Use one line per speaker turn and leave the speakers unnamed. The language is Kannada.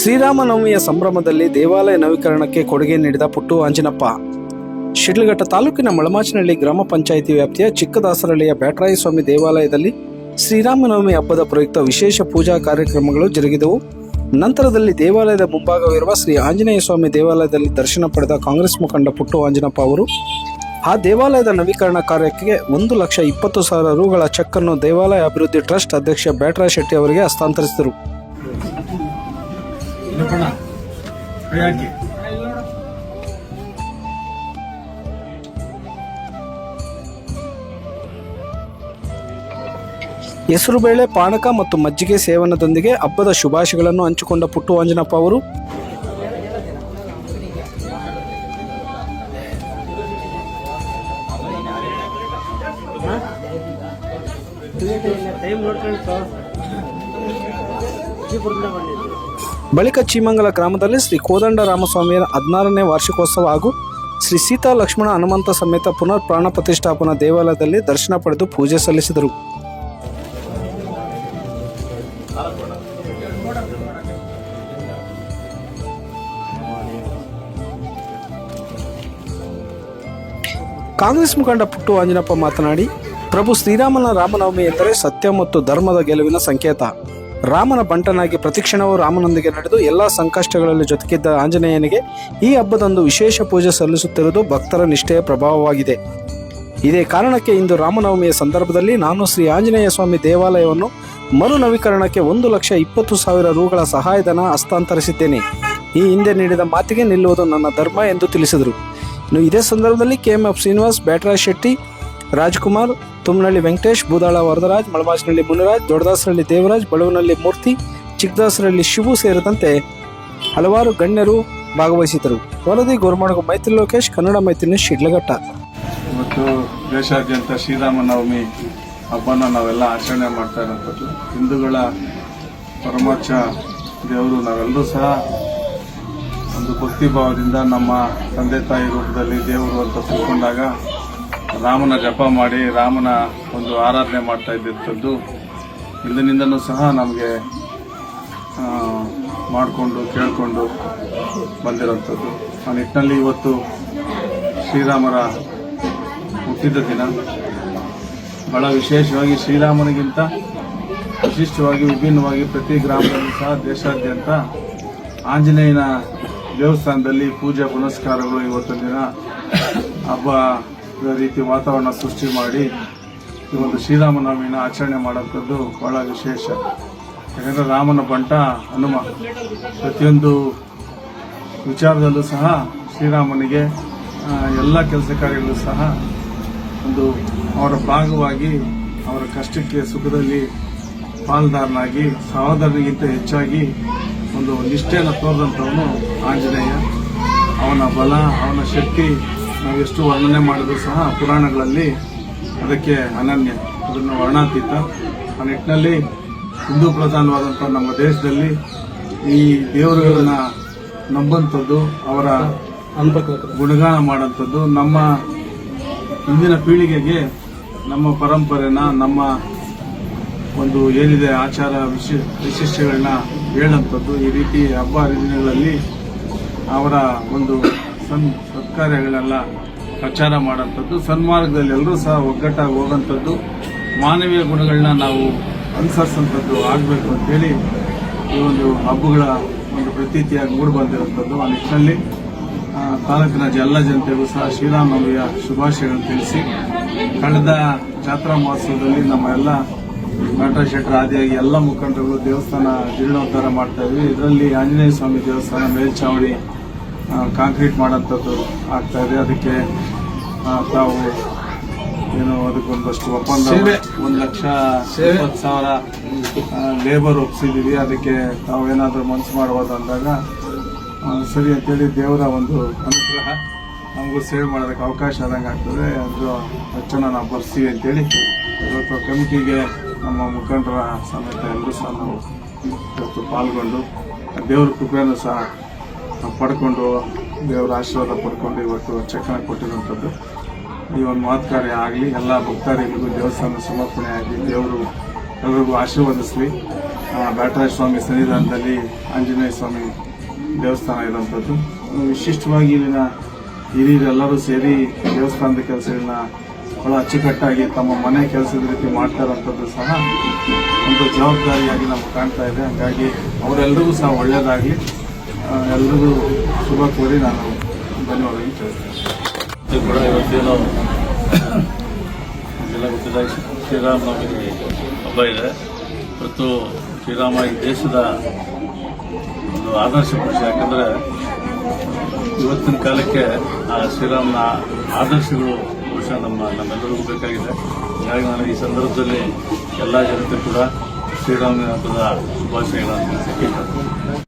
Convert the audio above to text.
ಶ್ರೀರಾಮನವಮಿಯ ಸಂಭ್ರಮದಲ್ಲಿ ದೇವಾಲಯ ನವೀಕರಣಕ್ಕೆ ಕೊಡುಗೆ ನೀಡಿದ ಪುಟ್ಟು ಆಂಜನಪ್ಪ ಶಿಡ್ಲಘಟ್ಟ ತಾಲೂಕಿನ ಮಳಮಾಚನಹಳ್ಳಿ ಗ್ರಾಮ ಪಂಚಾಯಿತಿ ವ್ಯಾಪ್ತಿಯ ಚಿಕ್ಕದಾಸರಹಳ್ಳಿಯ ಬ್ಯಾಟರಾಯ ಸ್ವಾಮಿ ದೇವಾಲಯದಲ್ಲಿ ಶ್ರೀರಾಮನವಮಿ ಹಬ್ಬದ ಪ್ರಯುಕ್ತ ವಿಶೇಷ ಪೂಜಾ ಕಾರ್ಯಕ್ರಮಗಳು ಜರುಗಿದವು. ನಂತರದಲ್ಲಿ ದೇವಾಲಯದ ಮುಂಭಾಗವಿರುವ ಶ್ರೀ ಆಂಜನೇಯ ಸ್ವಾಮಿ ದೇವಾಲಯದಲ್ಲಿ ದರ್ಶನ ಪಡೆದ ಕಾಂಗ್ರೆಸ್ ಮುಖಂಡ ಪುಟ್ಟು ಆಂಜನಪ್ಪ ಅವರು. ಆ ದೇವಾಲಯದ ನವೀಕರಣ ಕಾರ್ಯಕ್ಕೆ ಒಂದು ಲಕ್ಷ ಇಪ್ಪತ್ತು ಸಾವಿರ ರೂಗಳ ಚೆಕ್ ಅನ್ನು ದೇವಾಲಯ ಅಭಿವೃದ್ಧಿ ಟ್ರಸ್ಟ್ ಅಧ್ಯಕ್ಷ ಬ್ಯಾಟರಾಯ ಶೆಟ್ಟಿ ಅವರಿಗೆ ಹಸ್ತಾಂತರಿಸಿದರು.
ನಿಪ್ಪಣ್ಣ ಕೈ ಹಾಕಿ
ಹೆಸರುಬೇಳೆ ಪಾನಕ ಮತ್ತು ಮಜ್ಜಿಗೆ ಸೇವನದೊಂದಿಗೆ ಹಬ್ಬದ ಶುಭಾಶಯಗಳನ್ನು ಹಂಚಿಕೊಂಡ ಪುಟ್ಟು ಅಂಜನಪ್ಪ ಅವರು. ಬಳಿಕ ಚೀಮಂಗಲ ಗ್ರಾಮದಲ್ಲಿ ಶ್ರೀ ಕೋದಂಡ ರಾಮಸ್ವಾಮಿಯ ಹದಿನಾರನೇ ವಾರ್ಷಿಕೋತ್ಸವ ಹಾಗೂ ಶ್ರೀ ಸೀತಾ ಲಕ್ಷ್ಮಣ ಹನುಮಂತ ಸಮೇತ ಪುನರ್ ಪ್ರಾಣ ಪ್ರತಿಷ್ಠಾಪನಾ ದೇವಾಲಯದಲ್ಲಿ ದರ್ಶನ ಪಡೆದು ಪೂಜೆ ಸಲ್ಲಿಸಿದರು. ಕಾಂಗ್ರೆಸ್ ಮುಖಂಡ ಪುಟ್ಟು ಆಂಜನಪ್ಪ ಮಾತನಾಡಿ, ಪ್ರಭು ಶ್ರೀರಾಮನ ರಾಮನವಮಿ ಎಂದರೆ ಸತ್ಯ ಮತ್ತು ಧರ್ಮದ ಗೆಲುವಿನ ಸಂಕೇತ. ರಾಮನ ಬಂಟನಾಗಿ ಪ್ರತಿಕ್ಷಣವೂ ರಾಮನೊಂದಿಗೆ ನಡೆದು ಎಲ್ಲ ಸಂಕಷ್ಟಗಳಲ್ಲಿ ಜೊತೆಗಿದ್ದ ಆಂಜನೇಯನಿಗೆ ಈ ಹಬ್ಬದಂದು ವಿಶೇಷ ಪೂಜೆ ಸಲ್ಲಿಸುತ್ತಿರುವುದು ಭಕ್ತರ ನಿಷ್ಠೆಯ ಪ್ರಭಾವವಾಗಿದೆ. ಇದೇ ಕಾರಣಕ್ಕೆ ಇಂದು ರಾಮನವಮಿಯ ಸಂದರ್ಭದಲ್ಲಿ ನಾನು ಶ್ರೀ ಆಂಜನೇಯ ಸ್ವಾಮಿ ದೇವಾಲಯವನ್ನು ಮರು ನವೀಕರಣಕ್ಕೆ ಒಂದು ಲಕ್ಷ ಇಪ್ಪತ್ತು ಸಾವಿರ ರೂಗಳ ಸಹಾಯಧನ ಹಸ್ತಾಂತರಿಸಿದ್ದೇನೆ. ಈ ಹಿಂದೆ ನೀಡಿದ ಮಾತಿಗೆ ನಿಲ್ಲುವುದು ನನ್ನ ಧರ್ಮ ಎಂದು ತಿಳಿಸಿದರು. ಇನ್ನು ಇದೇ ಸಂದರ್ಭದಲ್ಲಿ K M F Srinivas Byataraj Shetty, Rajkumar Tumnalli Venkatesh Budala Varadaraj Malamachinahalli Muniraj, Doddadasaralli Devaraj Balavanalli Murthy Chikkadasaralli Shivu ಸೇರಿದಂತೆ ಹಲವಾರು ಗಣ್ಯರು ಭಾಗವಹಿಸಿದರು ವರದಿ ಗೋರ್ಮಾಡಗು ಮೈತ್ರಿ ಲೋಕೇಶ್, ಕನ್ನಡ ಮೈತ್ರಿ ನ್ಯೂಸ್, ಶಿಡ್ಲಘಟ್ಟ.
ಇವತ್ತು ದೇಶಾದ್ಯಂತ ಶ್ರೀರಾಮನವಮಿ ಹಬ್ಬನ ನಾವೆಲ್ಲ ಆಚರಣೆ ಮಾಡ್ತಾ ಇರೋಂಥದ್ದು ಹಿಂದೂಗಳ ಪರಮಾಚ ದೇವರು ನಾವೆಲ್ಲರೂ ಸಹ ಒಂದು ಭಕ್ತಿಭಾವದಿಂದ ನಮ್ಮ ತಂದೆ ತಾಯಿ ರೂಪದಲ್ಲಿ ದೇವರು ಅಂತ ತಿಳ್ಕೊಂಡಾಗ ರಾಮನ ಜಪ ಮಾಡಿ ರಾಮನ ಒಂದು ಆರಾಧನೆ ಮಾಡ್ತಾ ಇದ್ದಂಥದ್ದು ಇದರಿಂದಲೂ ಸಹ ನಮಗೆ ಮಾಡಿಕೊಂಡು, ಕೇಳಿಕೊಂಡು ಬಂದಿರೋಂಥದ್ದು. ಆ ನಿಟ್ಟಿನಲ್ಲಿ ಇವತ್ತು ಶ್ರೀರಾಮರ ಹುಟ್ಟಿದ ದಿನ. ಬಹಳ ವಿಶೇಷವಾಗಿ ಶ್ರೀರಾಮನಿಗಿಂತ ವಿಶಿಷ್ಟವಾಗಿ, ವಿಭಿನ್ನವಾಗಿ ಪ್ರತಿ ಗ್ರಾಮದಲ್ಲೂ ಸಹ ದೇಶಾದ್ಯಂತ ಆಂಜನೇಯನ ದೇವಸ್ಥಾನದಲ್ಲಿ ಪೂಜೆ, ಪುನಸ್ಕಾರಗಳು ಇವತ್ತಿನ ದಿನ ಹಬ್ಬ ರೀತಿ ವಾತಾವರಣ ಸೃಷ್ಟಿ ಮಾಡಿ ಈ ಒಂದು ಶ್ರೀರಾಮನವಮಿನ ಆಚರಣೆ ಮಾಡೋಂಥದ್ದು ಬಹಳ ವಿಶೇಷ. ಯಾಕಂದರೆ ರಾಮನ ಬಂಟ ಹನುಮ. ಪ್ರತಿಯೊಂದು ವಿಚಾರದಲ್ಲೂ ಸಹ ಶ್ರೀರಾಮನಿಗೆ ಎಲ್ಲ ಕೆಲಸ ಕಾರ್ಯಗಳು ಸಹ ಒಂದು ಅವರ ಭಾಗವಾಗಿ ಅವರ ಕಷ್ಟಕ್ಕೆ ಸುಖದಲ್ಲಿ ಪಾಲ್ದಾರನಾಗಿ, ಸಹೋದರನಿಗಿಂತ ಹೆಚ್ಚಾಗಿ ಒಂದು ನಿಷ್ಠೆಯನ್ನು ತೋರಿದಂಥವನು ಆಂಜನೇಯ. ಅವನ ಬಲ, ಅವನ ಶಕ್ತಿ ನಾವು ಎಷ್ಟು ವರ್ಣನೆ ಮಾಡಿದ್ರು ಸಹ ಪುರಾಣಗಳಲ್ಲಿ ಅದಕ್ಕೆ ಅನನ್ಯ, ಅದನ್ನು ವರ್ಣಾತೀತ. ಆ ನಿಟ್ಟಿನಲ್ಲಿ ಹಿಂದೂ ಪ್ರಧಾನವಾದಂಥ ನಮ್ಮ ದೇಶದಲ್ಲಿ ಈ ದೇವರುಗಳನ್ನ ನಂಬಂಥದ್ದು, ಅವರ ಗುಣಗಾನ ಮಾಡೋಂಥದ್ದು ನಮ್ಮ ಹಿಂದಿನ ಪೀಳಿಗೆಗೆ ನಮ್ಮ ಪರಂಪರೆನ, ನಮ್ಮ ಒಂದು ಏನಿದೆ ಆಚಾರ ವಿಶಿ ವಿಶಿಷ್ಟಗಳನ್ನ ಹೇಳಂಥದ್ದು. ಈ ರೀತಿ ಹಬ್ಬ ಹರಿದಿನಗಳಲ್ಲಿ ಅವರ ಒಂದು ಸನ್ ಸತ್ಕಾರ್ಯಗಳೆಲ್ಲ ಪ್ರಚಾರ ಮಾಡೋಂಥದ್ದು ಸನ್ಮಾರ್ಗದಲ್ಲಿ ಎಲ್ಲರೂ ಸಹ ಒಗ್ಗಟ್ಟಾಗಿ ಹೋಗೋಂಥದ್ದು ಮಾನವೀಯ ಗುಣಗಳನ್ನ ನಾವು ಅನುಸರಿಸೋಂಥದ್ದು ಆಗಬೇಕು ಅಂತೇಳಿ ಈ ಒಂದು ಹಬ್ಬಗಳ ಒಂದು ಪ್ರತೀತಿಯಾಗಿ ಮೂಡಿ ಬಂದಿರುವಂಥದ್ದು ಆ ನಿಟ್ಟಿನಲ್ಲಿ. ತಾಲೂಕಿನ ಎಲ್ಲ ಜನತೆಗೂ ಸಹ ಶ್ರೀರಾಮನವಮಿಯ ಶುಭಾಶಯಗಳನ್ನು ತಿಳಿಸಿ ಕಳೆದ ಜಾತ್ರಾ ಮಹೋತ್ಸವದಲ್ಲಿ ನಮ್ಮ ಎಲ್ಲ ನಟ ಶೆಟ್ಟರ್ ಆದಿಯಾಗಿ ಎಲ್ಲ ಮುಖಂಡರುಗಳು ದೇವಸ್ಥಾನ ಜೀರ್ಣೋದ್ಧಾರ ಮಾಡ್ತಾ ಇದ್ವಿ. ಇದರಲ್ಲಿ ಆಂಜನೇಯ ಸ್ವಾಮಿ ದೇವಸ್ಥಾನ ಮೇಲ್ಛಾವಣಿ ಆ, ಕಾಂಕ್ರೀಟ್ ಮಾಡೋಂಥದ್ದು ಆಗ್ತಾ ಇದೆ. ಅದಕ್ಕೆ ತಾವು ಏನು ಅದಕ್ಕೊಂದಷ್ಟು ಒಪ್ಪಂದ ಒಂದು ಲಕ್ಷ ಇಪ್ಪತ್ತು ಸಾವಿರ ಲೇಬರ್ ಒಪ್ಸಿದ್ದೀವಿ ಅದಕ್ಕೆ ತಾವೇನಾದರೂ ಮನಸ್ಸು ಮಾಡ್ಬೋದು ಅಂದಾಗ ಸರಿ ಅಂತೇಳಿ ದೇವರ ಒಂದು ಅನುಗ್ರಹ ನಮಗೂ ಸೇವೆ ಮಾಡೋದಕ್ಕೆ ಅವಕಾಶ ಆದಂಗೆ ಆಗ್ತದೆ. ಅದು ವೆಚ್ಚನ ನಾವು ಬರ್ಸಿ ಅಂತೇಳಿ ಇವತ್ತು ಕಮಿಟಿಗೆ ನಮ್ಮ ಮುಖಂಡರ ಸಮೇತ ಎಲ್ಲರೂ ಸಹ ನಾವು ಇವತ್ತು ಪಾಲ್ಗೊಂಡು ದೇವ್ರ ಕೃಪೆಯನ್ನು ಸಹ ಪಡ್ಕೊಂಡು, ದೇವರ ಆಶೀರ್ವಾದ ಪಡ್ಕೊಂಡು ಇವತ್ತು ಚಕ್ಕನ ಕೊಟ್ಟಿರುವಂಥದ್ದು. ಈ ಒಂದು ಮಹತ್ಕಾರ್ಯ ಆಗಲಿ, ಎಲ್ಲ ಭಕ್ತಾದಿಗಳಿಗೂ ದೇವಸ್ಥಾನ ಸಮರ್ಪಣೆ ಆಗಲಿ, ದೇವರು ಎಲ್ಲರಿಗೂ ಆಶೀರ್ವದಿಸಲಿ. ಬ್ಯಾಟರಾಯ ಸ್ವಾಮಿ ಸನ್ನಿಧಾನದಲ್ಲಿ ಆಂಜನೇಯ ಸ್ವಾಮಿ ದೇವಸ್ಥಾನ ಇರುವಂಥದ್ದು. ವಿಶಿಷ್ಟವಾಗಿ ಇಲ್ಲಿನ ಹಿರಿಯರೆಲ್ಲರೂ ಸೇರಿ ದೇವಸ್ಥಾನದ ಕೆಲಸಗಳನ್ನ ಬಹಳ ಅಚ್ಚುಕಟ್ಟಾಗಿ ತಮ್ಮ ಮನೆ ಕೆಲಸದ ರೀತಿ ಮಾಡ್ತಾ ಇರೋಂಥದ್ದು ಸಹ ಒಂದು ಜವಾಬ್ದಾರಿಯಾಗಿ ನಮ್ಗೆ ಕಾಣ್ತಾ ಇದೆ. ಹಾಗಾಗಿ ಅವರೆಲ್ಲರಿಗೂ ಸಹ ಒಳ್ಳೆಯದಾಗಲಿ ಎಲ್ರಿಗೂ ಶುಭ ಕೋರಿ ನಾನು ಧನ್ಯವಾದ ಹೇಳ್ತೇನೆ.
ಕೂಡ ಇವತ್ತೇನು ಎಲ್ಲ ಗೊತ್ತಿಲ್ಲ ಶ್ರೀರಾಮನವಮಿ ಹಬ್ಬ ಇದೆ. ಮತ್ತು ಶ್ರೀರಾಮ ಈ ದೇಶದ ಒಂದು ಆದರ್ಶ ಪುರುಷ. ಯಾಕಂದರೆ ಇವತ್ತಿನ ಕಾಲಕ್ಕೆ ಆ ಶ್ರೀರಾಮನ ಆದರ್ಶಗಳು ಬಹುಶಃ ನಮ್ಮ ನಮ್ಮೆಲ್ಲರಿಗೂ ಬೇಕಾಗಿದೆ. ಹಾಗಾಗಿ ನಾನು ಈ ಸಂದರ್ಭದಲ್ಲಿ ಎಲ್ಲ ಜನತೆ ಕೂಡ ಶ್ರೀರಾಮನ ಹಬ್ಬದ ಶುಭಾಶಯಗಳನ್ನು